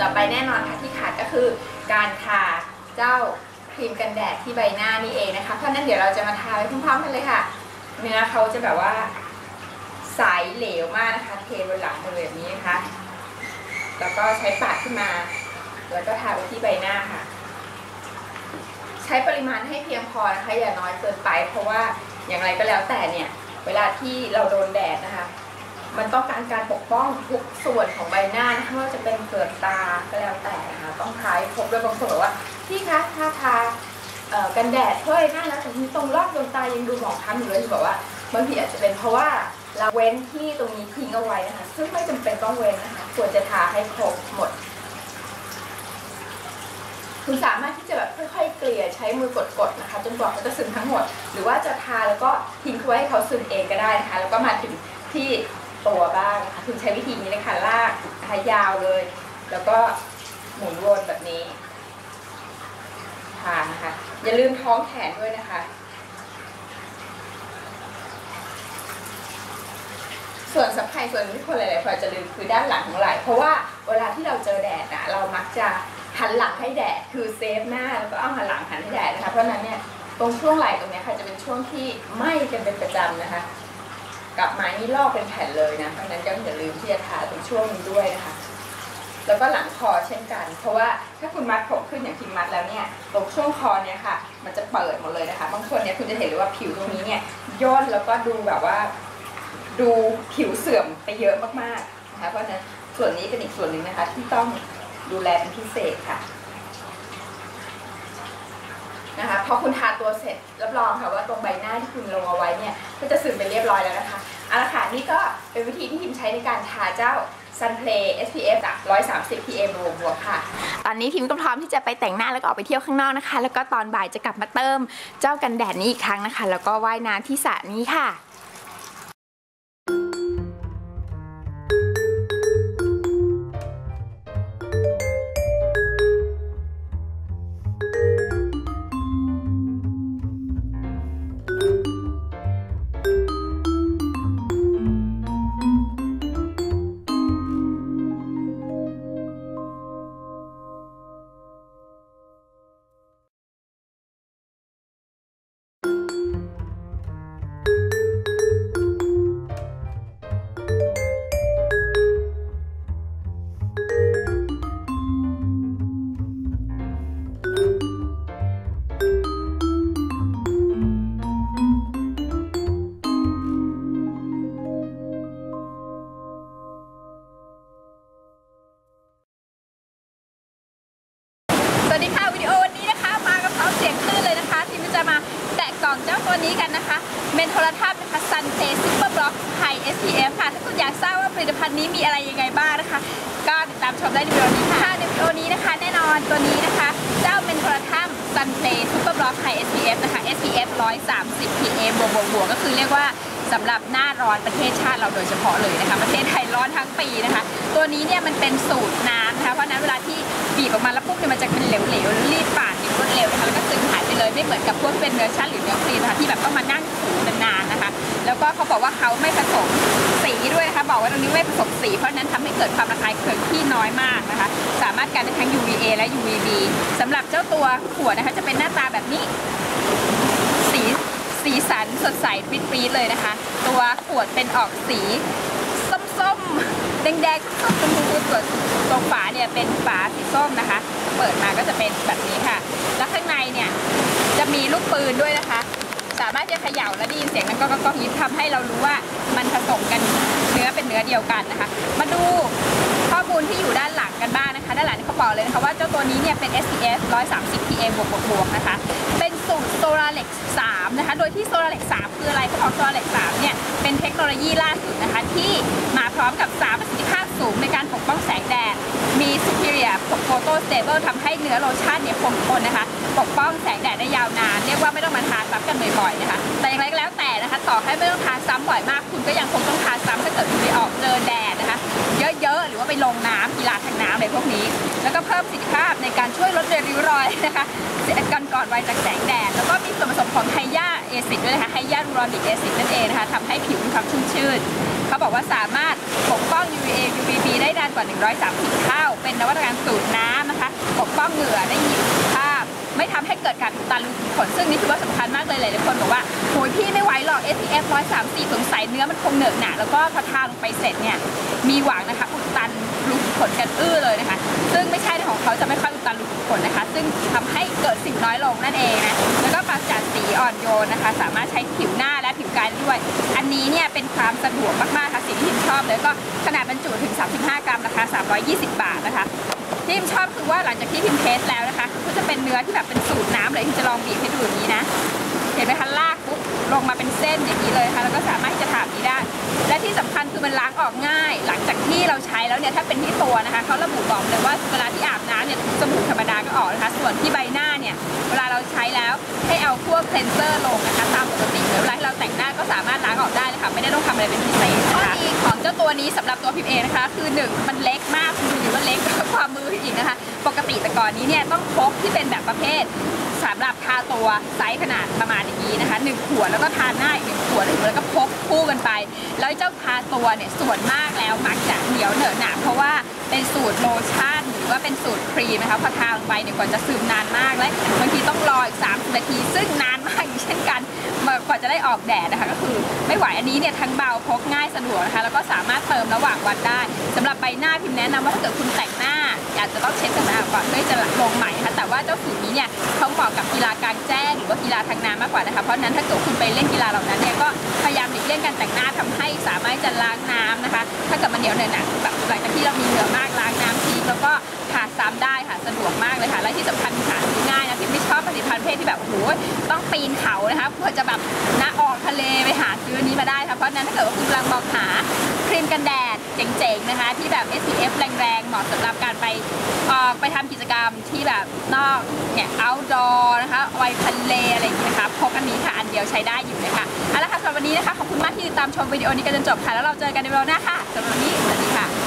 ต่อไปแน่นอนค่ะที่ขาดก็คือการทาเจ้าครีมกันแดดที่ใบหน้านี่เองนะคะ เพราะนั้นเดี๋ยวเราจะมาทาไปพร้อมๆกันเลยค่ะ เนื้อเขาจะแบบว่าใสเหลวมากนะคะเทบนหลังมือแบบนี้นะคะ แล้วก็ใช้ปาดขึ้นมา แล้วก็ทาไปที่ใบหน้าค่ะ ใช้ปริมาณให้เพียงพอนะคะ อย่าน้อยเกินไป เพราะว่าอย่างไรก็แล้วแต่เนี่ย เวลาที่เราโดนแดดนะคะ มันต้องการการปกป้องทุกส่วนของใบหน้านะคะไม่ว่าจะเป็นเปลือกตาก็แล้วแต่นะคะต้องทาให้ครบด้วยบางคนบอกว่าพี่คะถ้าทากันแดดเพื่อใบหน้าแล้วแต่ที่ตรงรอบดวงตายังดูหมองคล้ำอยู่เลยบอกว่าบางทีอาจจะเป็นเพราะว่าเราเว้นที่ตรงนี้ทิ้งเอาไว้นะคะ ซึ่งไม่จำเป็นต้องเว้นนะคะควรจะทาให้ครบหมด คุณสามารถที่จะแบบค่อยๆเกลี่ยใช้มือกดๆนะคะจนกว่าเขาจะซึมทั้งหมด หรือว่าจะทาแล้วก็ทิ้งเขาไว้ให้เขาซึมเองก็ได้นะคะ แล้วก็มาถึงที่ ตัวบ้างนะคะคุณใช้วิธีนี้เลยค่ะลากนะคะยาวเลย แล้วก็หมุนวนแบบนี้ทานะคะอย่าลืมท้องแขนด้วยนะคะ ส่วนสำคัญส่วนที่คนหลายๆคนอาจะลืมคือด้านหลังของไหล่เพราะว่าเวลาที่เราเจอแดดอะเรามักจะหันหลังให้แดดคือเซฟหน้าแล้วก็เอาหันหลังหันให้แดดนะคะเพราะฉะนั้นเนี่ยตรงช่วงไหล่ตรงนี้ค่ะจะเป็นช่วงที่ไหม้กันเป็นประจำนะคะ กลับมานี่ลอกเป็นแผ่นเลยนะเพราะฉะนั้นก็อย่าลืมที่จะทาตรงช่วงนี้ด้วยนะคะ แล้วก็หลังคอเช่นกัน เพราะว่าถ้าคุณมัดผมขึ้นอย่างที่มัดแล้วเนี่ยตรงช่วงคอเนี่ยค่ะ มันจะเปิดหมดเลยนะคะบางคนเนี่ยคุณจะเห็นเลยว่าผิวตรงนี้เนี่ยย่นแล้วก็ดูแบบว่า ดูผิวเสื่อมไปเยอะมากๆนะคะเพราะฉะนั้นส่วนนี้เป็นอีกส่วนหนึ่งนะคะ ที่ต้องดูแลเป็นพิเศษค่ะนะคะพอคุณทาตัวเสร็จรับรองค่ะว่าตรงใบหน้าที่คุณลงเอาไว้เนี่ยก็จะซึมไปเรียบร้อยแล้วนะคะ เอาละค่ะนี่ก็เป็นวิธีที่ทิมใช้ในการทาเจ้า Sunplay SPF 130 PA บวกบวกค่ะ ตอนนี้ทิมก็พร้อมที่จะไปแต่งหน้าแล้วก็ออกไปเที่ยวข้างนอกนะคะ แล้วก็ตอนบ่ายจะกลับมาเติมเจ้ากันแดดนี้อีกครั้งนะคะ แล้วก็ว่ายน้ำที่สระนี้ค่ะ นี้กันนะคะเป็นโทรทัศน์นะคะ Sun Play Super Block High SPF ค่ะ ถ้าคุณอยากทราบว่าผลิตภัณฑ์นี้มีอะไรยังไงบ้างนะคะ ก็ติดตามชมได้ในวิดีโอนี้ค่ะในวิดีโอนี้นะคะ แน่นอนตัวนี้นะคะ เจ้าเป็นโทรทัศน์ Sun Play Super Block High SPF นะคะ SPF 130 PA บวกบวกบวกก็คือเรียกว่าสำหรับหน้าร้อนประเทศชาติเราโดยเฉพาะเลยนะคะ ประเทศไทยร้อนทั้งปีนะคะ ตัวนี้เนี่ยมันเป็นสูตรน้ำนะคะเพราะนั้นเวลาที่บีบออกมาแล้วปุ๊บเนี่ยมันจะเป็นเหลวๆรีบปาดอย่างรวดเร็ว เหมือนกับพวกเป็นเนื้อชั้นหรือเนื้อครีมนะคะที่แบบต้องมานั่งถูนานๆนะคะ แล้วก็เขาบอกว่าเขาไม่ผสมสีด้วยนะคะบอกว่าตรงนี้ไม่ผสมสีเพราะนั้นทำให้เกิดความระคายเคืองที่น้อยมากนะคะ สามารถกันได้ทั้ง UVA และ UVB สำหรับเจ้าตัวขวดนะคะจะเป็นหน้าตาแบบนี้สีสีสันสดใสปรี๊ดเลยนะคะ ตัวขวดเป็นออกสีส้มๆแดงๆส้มชมพูส่วนตรงฝาเนี่ยเป็นฝาสีส้มนะคะ เปิดมาก็จะเป็นแบบนี้ค่ะ แล้วข้างในเนี่ย จะมีลูกปืนด้วยนะคะ สามารถจะเขย่าและได้ยินเสียงนั้นก็ก็ก็ยิบทำให้เรารู้ว่ามันผสมกันเนื้อเป็นเนื้อเดียวกันนะคะ มาดูข้อมูลที่อยู่ด้านหลังกันบ้างนะคะ ด้านหลังนี่เขาบอกเลยนะคะว่าเจ้าตัวนี้เนี่ยเป็น SPF 130 PA บวกบวกบวกนะคะ เป็นสูตร Solalex 3นะคะ โดยที่ Solalex 3คืออะไรเขาบอก Solalex 3เนี่ยเป็นเทคโนโลยีล่าสุดนะคะที่มาพร้อมกับ3ประสิทธิภาพสูงในการปกป้องแสงแดด มี superior photo stable ทำให้เนื้อโลชั่นเนี่ยคงทนนะคะ ปกป้องแสงแดดได้ยาวนาน เรียกว่าไม่ต้องมาทาซ้ำกันบ่อยๆนะคะ แต่อย่างไรก็แล้วแต่นะคะ ต่อให้ไม่ต้องทาซ้ำบ่อยมาก คุณก็ยังคงต้องทาซ้ำถ้าเกิดคุณไปออกเจอแดดนะคะ เยอะๆ หรือว่าไปลงน้ำกีฬาทางน้ำอะไรพวกนี้ แล้วก็เพิ่มประสิทธิภาพในการช่วยลดริ้วรอยนะคะกันก่อนไวจากแสงแดด แล้วก็มีส่วนผสมของไฮยาเอซิดด้วยนะคะ ไฮยาลูรอนิกแอซิดนั่นเองนะคะทำให้ผิวมีความชุ่มชื่นเขาบอกว่าสามารถปกป้อง UVA UVB ได้นานกว่า 130 เท่า เป็นนวัตกรรมสูตรน้ำนะคะ ปกป้องเหงื่อได้มีคุณภา ไม่ทำให้เกิดการอุดตันรูขุมขนซึ่งนี่ถือว่าสำคัญมากเลยหลายๆคนบอกว่าโหยพี่ไม่ไหวหรอก SPF 130สงสัยเนื้อมันคงเหนอะหนะแล้วก็พอทาลงไปเสร็จเนี่ยมีหวังนะคะอุดตันรูขุมขนกันอื้อเลยนะคะ ซึ่งไม่ใช่ของเขาจะไม่ค่อยอุดตันรูขุมขนนะคะ ซึ่งทำให้เกิดสิ่งน้อยลงนั่นเองนะแล้วก็ปราศจากสีอ่อนโยนนะคะ สามารถใช้ผิวหน้าและผิวกายได้ด้วย อันนี้เนี่ยเป็นความสะดวกมากๆค่ะสิ่งที่ทิมชอบเลยก็ขนาดบรรจุถึง 35 กรัมราคา320 บาทนะคะ ที่พิมชอบคือว่าหลังจากที่พิมเทสแล้วนะคะก็จะเป็นเนื้อที่แบบเป็นสูตรน้ำเลยที่จะลองบีบให้ดูอย่างนี้นะ เห็นไหมคะลากปุ๊บลงมาเป็นเส้นอย่างนี้เลยค่ะแล้วก็สามารถที่จะถามนี้ได้ และที่สำคัญคือมันล้างออกง่าย หลังจากที่เราใช้แล้วเนี่ยถ้าเป็นที่ตัวนะคะเขาระบุบอกเลยว่าเวลาที่อาบน้ำเนี่ยสบู่ธรรมดาก็ออกนะคะ ส่วนที่ใบหน้าเนี่ยเวลาเราใช้แล้วให้เอาพวกเคลนเซอร์ลง แต่งหน้าก็สามารถล้างออกได้เลยค่ะไม่ได้ต้องทำอะไรเป็นพิเศษนะคะข้อดีของเจ้าตัวนี้สำหรับตัวพิมเองนะคะคือหนึ่งมันเล็กมากคุณดูดิว่าเล็กกว่าความมืออีกนะคะ ปกติแต่ก่อนนี้เนี่ยต้องพกที่เป็นแบบประเภทสำหรับทาตัวไซส์ขนาดประมาณอย่างนี้นะคะหนึ่งขวดแล้วก็ทาหน้าอีกหนึ่งขวดแล้วก็พกคู่กันไป แล้วเจ้าทาตัวเนี่ยส่วนมากแล้วมักจะเหนียวเหนอะหนาเพราะว่าเป็นสูตรโลชั่นหรือว่าเป็นสูตรครีมนะคะพอทาลงไปเนี่ยกว่าจะซึมนานมากและบางทีต้องรออีก30นาทีซึ่งนานมากอีกเช่นกันกว่า จะได้ออกแดดนะคะก็คือไม่ไหวอันนี้เนี่ยทั้งเบาพกง่ายสะดวกนะคะแล้วก็สามารถเติมระหว่างวันได้สำหรับใบหน้าพิมแนะนำว่าถ้าเกิดคุณแต่งหน้าอาจจะต้องเช็ดสำอาดก่อนเพื่อจะลงใหม่นะคะแต่ว่าเจ้าสูตรนี้เนี่ยเขาเหมาะกับกีฬากลางแจ้งหรือว่ากีฬาทางน้ำมากกว่านะคะเพราะนั้นถ้าเกิดคุณไปเล่นกีฬาเหล่านั้นเนี่ยก็พยายามหลีกเลี่ยงการแต่งหน้าทำให้สามารถจะล้างน้ำนะคะ ถ้าเกิดมันเหนียวเหนอะหนะแบบหลังจากที่เรามีเหงื่อมากล้างน้ำทิ้งแล้วก็ทาซ้ำได้ค่ะสะดวกมากเลยค่ะและที่สำคัญหาซื้อง่ายนะพิ มไม่ชอบผลิตภัณฑ์เพศที่แบบโอ้โหต้องปีนเขานะคะเพื่อจะแบบนะออกทะเลไปหาซื้อนนี้มาได้ค่ะเพราะฉะนั้นถ้าเกิดว่าคุณกำลังมองหาครีมกันแดดเจ๋งๆนะคะ ที่แบบ SPF แรงๆเหมาะสำหรับการไปออกไปทำกิจกรรมที่แบบนอกเนี่ย outdoor นะคะไปทะเลอะไรอย่างนี้นะคะพกอันนี้ค่ะอันเดียวใช้ได้อยู่เลยค่ะเอาละค่ะสำหรับวันนี้นะคะขอบคุณมากที่ติดตามชมวิดีโอนี้กันจนจบค่ะแล้วเราเจอกันในวิดีโอหน้าค่ะสำหรับวันนี้สวัสดีค่ะ